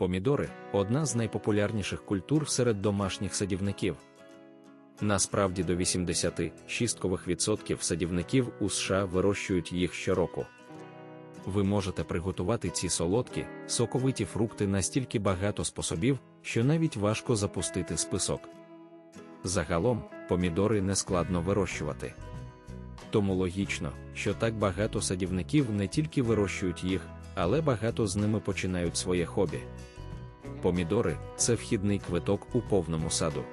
Помідори одна з найпопулярніших культур серед домашніх садівників. Насправді до 86% садівників у США вирощують їх щороку. Ви можете приготувати ці солодкі, соковиті фрукти настільки багато способів, що навіть важко запустити список. Загалом, помідори не складно вирощувати. Тому логічно, що так багато садівників не тільки вирощують їх, але багато з ними починають своє хобі. Помідори це вхідний квиток у повному саду.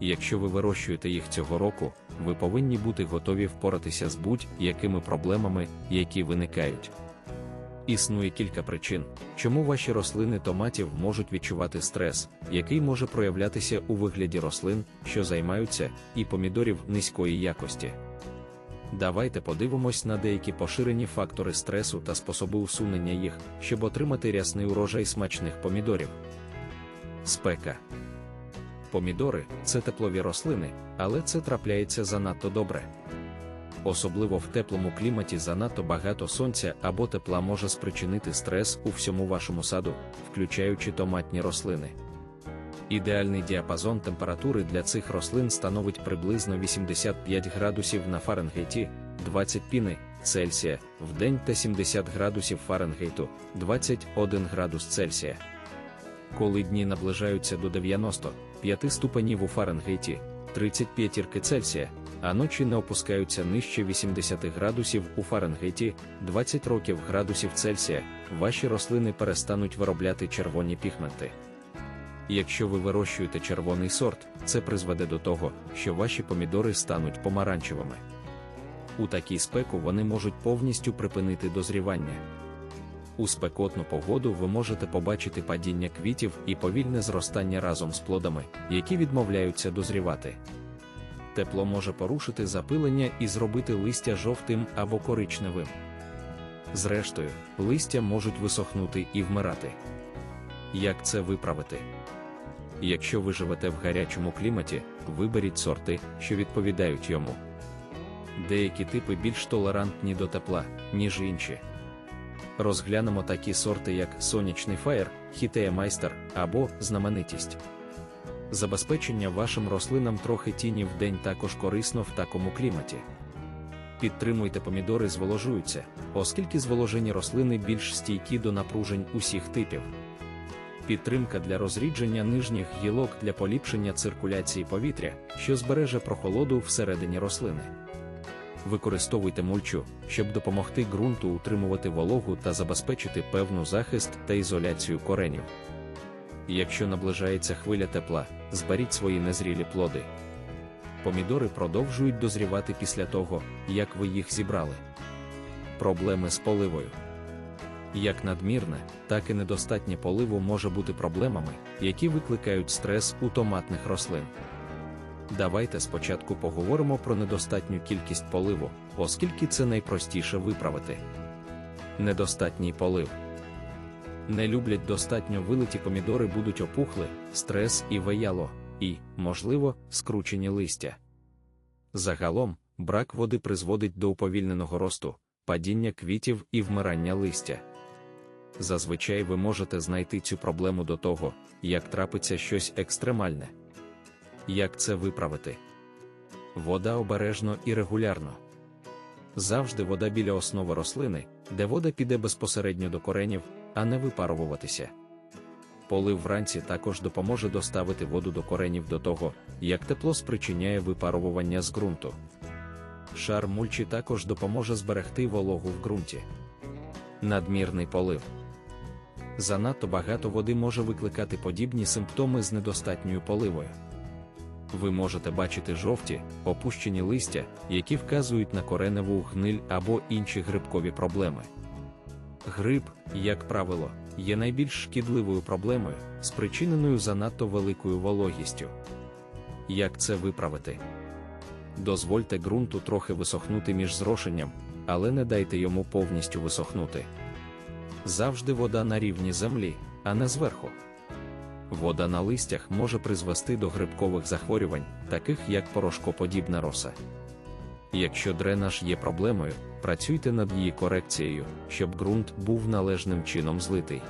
Якщо ви вирощуєте їх цього року, ви повинні бути готові впоратися з будь-якими проблемами, які виникають. Існує кілька причин, чому ваші рослини томатів можуть відчувати стрес, який може проявлятися у вигляді рослин, що займаються, і помідорів низької якості. Давайте подивимось на деякі поширені фактори стресу та способи усунення їх, щоб отримати рясний урожай смачних помідорів. Спека. Помідори це теплові рослини, але це трапляється занадто добре. Особливо в теплому кліматі занадто багато сонця або тепла може спричинити стрес у всьому вашому саду, включаючи томатні рослини. Ідеальний діапазон температури для цих рослин становить приблизно 85 градусів на Фаренгейті, 20 піни Цельсія в день та 70 градусів Фаренгейту, 21 градус Цельсія. Коли дні наближаються до 95 ступенів у Фаренгейті, 35 Цельсія, а ночі не опускаються нижче 80 градусів у Фаренгейті, 20 років градусів Цельсія, ваші рослини перестануть виробляти червоні пігменти. Якщо ви вирощуєте червоний сорт, це призведе до того, що ваші помідори стануть помаранчевими. У такій спеку вони можуть повністю припинити дозрівання. У спекотну погоду ви можете побачити падіння квітів і повільне зростання разом з плодами, які відмовляються дозрівати. Тепло може порушити запилення і зробити листя жовтим або коричневим. Зрештою, листя можуть висохнути і вмирати. Як це виправити? Якщо ви живете в гарячому кліматі, виберіть сорти, що відповідають йому. Деякі типи більш толерантні до тепла, ніж інші. Розглянемо такі сорти, як сонячний фаєр, хітея майстер або знаменитість. Забезпечення вашим рослинам трохи тіні в день також корисно в такому кліматі. Підтримуйте помідори зволожуються, оскільки зволожені рослини більш стійкі до напружень усіх типів. Підтримка для розрідження нижніх гілок для поліпшення циркуляції повітря, що збереже прохолоду всередині рослини. Використовуйте мульчу, щоб допомогти ґрунту утримувати вологу та забезпечити певну захист та ізоляцію коренів. Якщо наближається хвиля тепла, зберіть свої незрілі плоди. Помідори продовжують дозрівати після того, як ви їх зібрали. Проблеми з поливою. Як надмірне, так і недостатнє поливу може бути проблемами, які викликають стрес у томатних рослин. Давайте спочатку поговоримо про недостатню кількість поливу, оскільки це найпростіше виправити. Недостатній полив. Не люблять достатньо вилиті помідори будуть опухли, стрес і веяло, і, можливо, скручені листя. Загалом, брак води призводить до уповільненого росту, падіння квітів і вмирання листя. Зазвичай ви можете знайти цю проблему до того, як трапиться щось екстремальне. Як це виправити? Вода обережно і регулярно. Завжди вода біля основи рослини, де вода піде безпосередньо до коренів, а не випаруватися. Полив вранці також допоможе доставити воду до коренів до того, як тепло спричиняє випарування з ґрунту. Шар мульчі також допоможе зберегти вологу в ґрунті. Надмірний полив. Занадто багато води може викликати подібні симптоми з недостатньою поливою. Ви можете бачити жовті, опущені листя, які вказують на кореневу гниль або інші грибкові проблеми. Гриб, як правило, є найбільш шкідливою проблемою, спричиненою занадто великою вологістю. Як це виправити? Дозвольте ґрунту трохи висохнути між зрошенням, але не дайте йому повністю висохнути. Завжди вода на рівні землі, а не зверху. Вода на листях може призвести до грибкових захворювань, таких як порошкоподібна роса. Якщо дренаж є проблемою, працюйте над її корекцією, щоб ґрунт був належним чином злитий.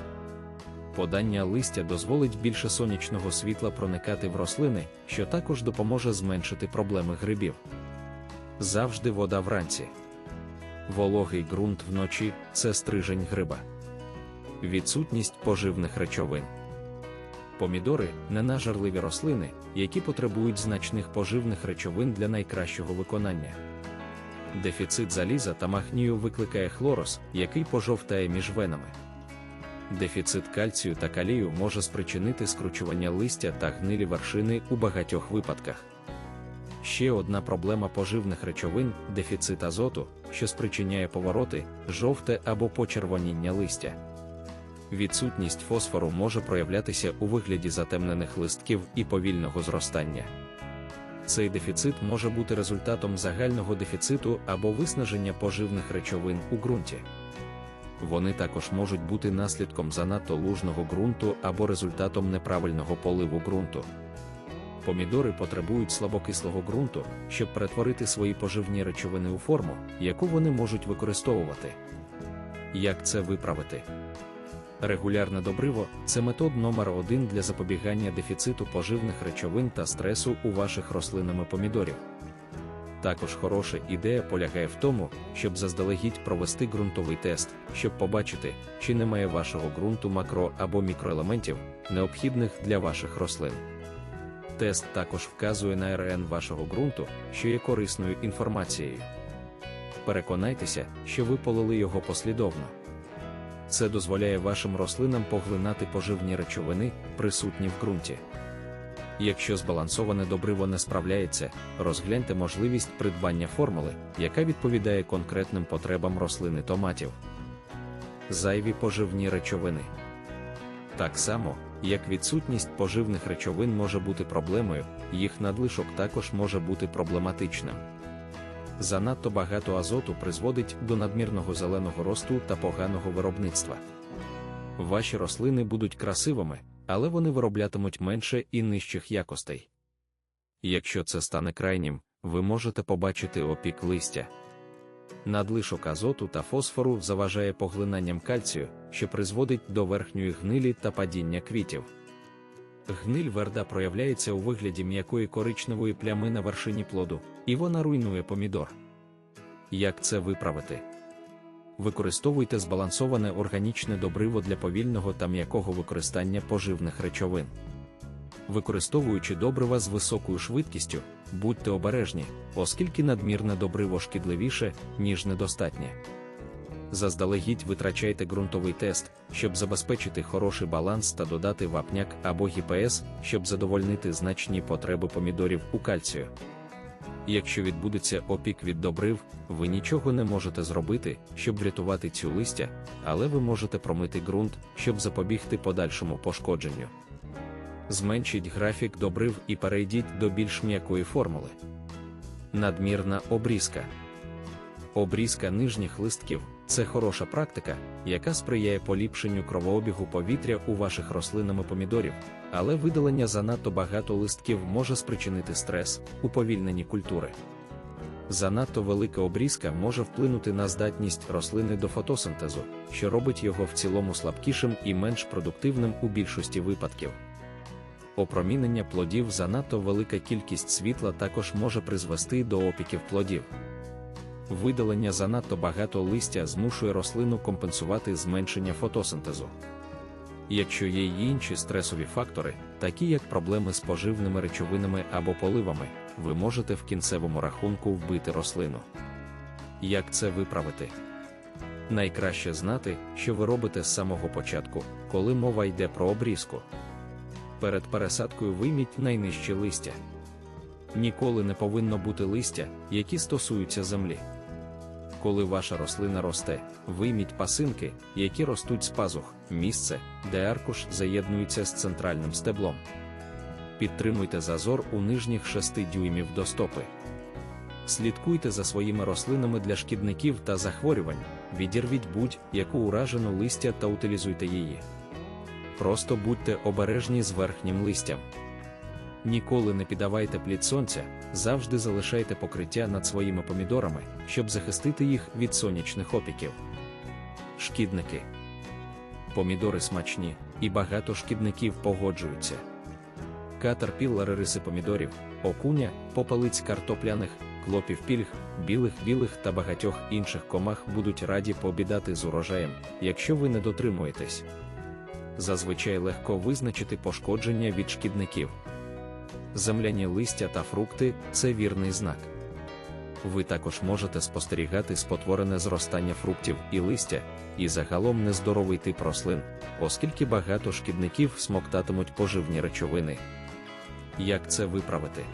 Подання листя дозволить більше сонячного світла проникати в рослини, що також допоможе зменшити проблеми грибів. Завжди вода вранці. Вологий ґрунт вночі це стрижень гриба. Відсутність поживних речовин. Помідори ненажерливі рослини, які потребують значних поживних речовин для найкращого виконання. Дефіцит заліза та магнію викликає хлороз, який пожовтає між венами. Дефіцит кальцію та калію може спричинити скручування листя та гнилі вершини у багатьох випадках. Ще одна проблема поживних речовин дефіцит азоту, що спричиняє повороти, жовте або почервоніння листя. Відсутність фосфору може проявлятися у вигляді затемнених листків і повільного зростання. Цей дефіцит може бути результатом загального дефіциту або виснаження поживних речовин у ґрунті. Вони також можуть бути наслідком занадто лужного ґрунту або результатом неправильного поливу ґрунту. Помідори потребують слабокислого ґрунту, щоб перетворити свої поживні речовини у форму, яку вони можуть використовувати. Як це виправити? Регулярне добриво це метод номер один для запобігання дефіциту поживних речовин та стресу у ваших рослинами помідорів. Також хороша ідея полягає в тому, щоб заздалегідь провести ґрунтовий тест, щоб побачити, чи немає вашого ґрунту макро або мікроелементів, необхідних для ваших рослин. Тест також вказує на РН вашого ґрунту, що є корисною інформацією. Переконайтеся, що ви полили його послідовно. Це дозволяє вашим рослинам поглинати поживні речовини, присутні в ґрунті. Якщо збалансоване добриво не справляється, розгляньте можливість придбання формули, яка відповідає конкретним потребам рослини томатів. Зайві поживні речовини. Так само, як відсутність поживних речовин може бути проблемою, їх надлишок також може бути проблематичним. Занадто багато азоту призводить до надмірного зеленого росту та поганого виробництва. Ваші рослини будуть красивими, але вони вироблятимуть менше і нижчих якостей. Якщо це стане крайнім, ви можете побачити опік листя. Надлишок азоту та фосфору заважає поглинанням кальцію, що призводить до верхньої гнилі та падіння квітів. Гниль верда проявляється у вигляді м'якої коричневої плями на вершині плоду, і вона руйнує помідор. Як це виправити? Використовуйте збалансоване органічне добриво для повільного та м'якого використання поживних речовин. Використовуючи добрива з високою швидкістю, будьте обережні, оскільки надмірне добриво шкідливіше, ніж недостатнє. Заздалегідь витрачайте ґрунтовий тест, щоб забезпечити хороший баланс та додати вапняк або ГПС, щоб задовольнити значні потреби помідорів у кальцію. Якщо відбудеться опік від добрив, ви нічого не можете зробити, щоб врятувати цю листя, але ви можете промити ґрунт, щоб запобігти подальшому пошкодженню. Зменшіть графік добрив і перейдіть до більш м'якої формули. Надмірна обрізка. Обрізка нижніх листків це хороша практика, яка сприяє поліпшенню кровообігу повітря у ваших рослинами помідорів, але видалення занадто багато листків може спричинити стрес, уповільнені культури. Занадто велика обрізка може вплинути на здатність рослини до фотосинтезу, що робить його в цілому слабкішим і менш продуктивним у більшості випадків. Опромінення плодів занадто велика кількість світла також може призвести до опіків плодів. Видалення занадто багато листя змушує рослину компенсувати зменшення фотосинтезу. Якщо є й інші стресові фактори, такі як проблеми з поживними речовинами або поливами, ви можете в кінцевому рахунку вбити рослину. Як це виправити? Найкраще знати, що ви робите з самого початку, коли мова йде про обрізку. Перед пересадкою вийміть найнижче листя. Ніколи не повинно бути листя, які стосуються землі. Коли ваша рослина росте, вийміть пасинки, які ростуть з пазух, місце, де аркуш заєднується з центральним стеблом. Підтримуйте зазор у нижніх 6 дюймів до стопи. Слідкуйте за своїми рослинами для шкідників та захворювань, відірвіть будь-яку уражену листя та утилізуйте її. Просто будьте обережні з верхнім листям. Ніколи не піддавайте плід сонця, завжди залишайте покриття над своїми помідорами, щоб захистити їх від сонячних опіків. Шкідники. Помідори смачні, і багато шкідників погоджуються. Катерпіллери риси помідорів, окуня, попелиць картопляних, клопів пільг, білих білих та багатьох інших комах будуть раді пообідати з урожаєм, якщо ви не дотримуєтесь. Зазвичай легко визначити пошкодження від шкідників. Земляні листя та фрукти це вірний знак. Ви також можете спостерігати спотворене зростання фруктів і листя, і загалом нездоровий тип рослин, оскільки багато шкідників смоктатимуть поживні речовини. Як це виправити?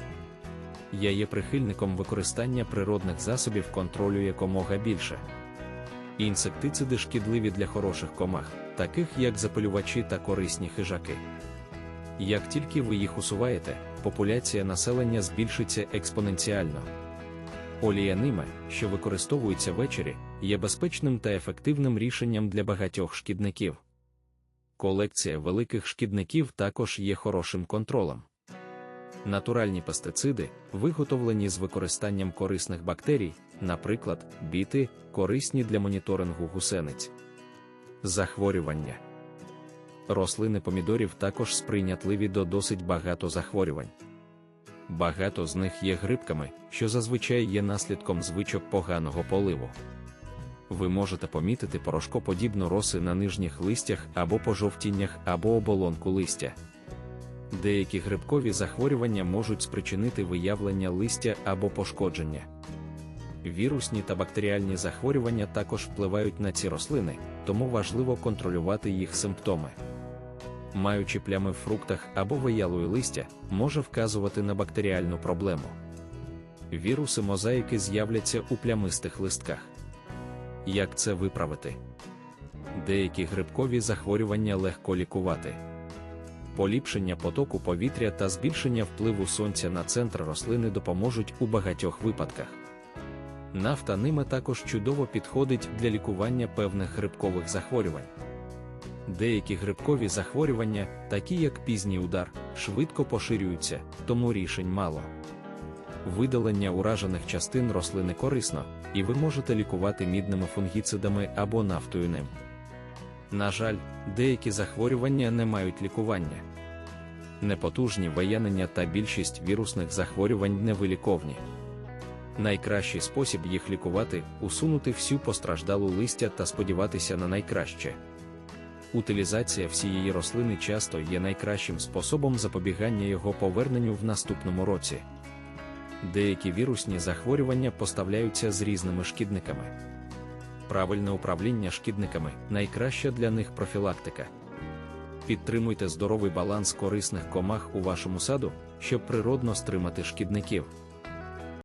Я є прихильником використання природних засобів контролю якомога більше. Інсектициди шкідливі для хороших комах, таких як запилювачі та корисні хижаки. Як тільки ви їх усуваєте, популяція населення збільшиться експоненціально. Олія ниме, що використовується ввечері, є безпечним та ефективним рішенням для багатьох шкідників. Колекція великих шкідників також є хорошим контролем. Натуральні пестициди, виготовлені з використанням корисних бактерій, наприклад, біти, корисні для моніторингу гусениць. Захворювання рослини помідорів також сприйнятливі до досить багато захворювань. Багато з них є грибками, що зазвичай є наслідком звичок поганого поливу. Ви можете помітити порошкоподібну роси на нижніх листях або пожовтіннях або оболонку листя. Деякі грибкові захворювання можуть спричинити виявлення листя або пошкодження. Вірусні та бактеріальні захворювання також впливають на ці рослини, тому важливо контролювати їх симптоми. Маючи плями в фруктах або виялою листя, може вказувати на бактеріальну проблему. Віруси мозаїки з'являться у плямистих листках. Як це виправити? Деякі грибкові захворювання легко лікувати. Поліпшення потоку повітря та збільшення впливу сонця на центр рослини допоможуть у багатьох випадках. Нафта ними також чудово підходить для лікування певних грибкових захворювань. Деякі грибкові захворювання, такі як пізній удар, швидко поширюються, тому рішень мало. Видалення уражених частин рослини корисно, і ви можете лікувати мідними фунгіцидами або нафтою ним. На жаль, деякі захворювання не мають лікування. Непотужні виянення та більшість вірусних захворювань невиліковні. Найкращий спосіб їх лікувати усунути всю постраждалу листя та сподіватися на найкраще. Утилізація всієї рослини часто є найкращим способом запобігання його поверненню в наступному році. Деякі вірусні захворювання поставляються з різними шкідниками. Правильне управління шкідниками найкраща для них профілактика. Підтримуйте здоровий баланс корисних комах у вашому саду, щоб природно стримати шкідників.